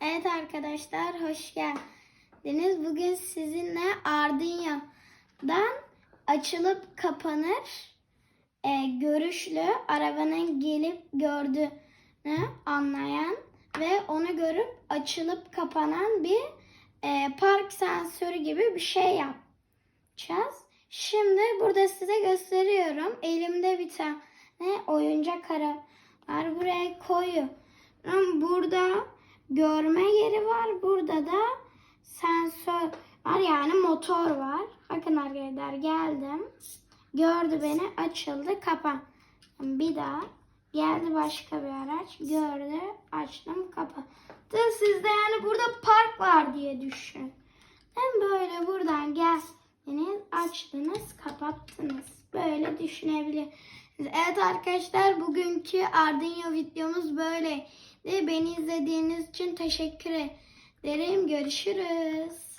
Evet arkadaşlar hoş geldiniz. Bugün sizinle Arduino'dan açılıp kapanır e, görüşlü arabanın gelip gördüğünü anlayan ve onu görüp açılıp kapanan bir e, park sensörü gibi bir şey yapacağız. Şimdi burada size gösteriyorum. Elimde bir tane oyuncak araba var. Buraya koyuyorum. Burada görme yeri var. Burada da sensör var. Yani motor var. Bakın arkadaşlar geldim. Gördü beni. Açıldı. Kapan. Bir daha. Geldi başka bir araç. Gördü. Açtım. Kapattı. Siz de yani burada park var diye düşün. Hem böyle buradan geldiniz, açtınız, kapattınız. Böyle düşünebilirsiniz. Evet arkadaşlar bugünkü Arduino videomuz böyle. Beni izlediğiniz için teşekkür ederim. Görüşürüz.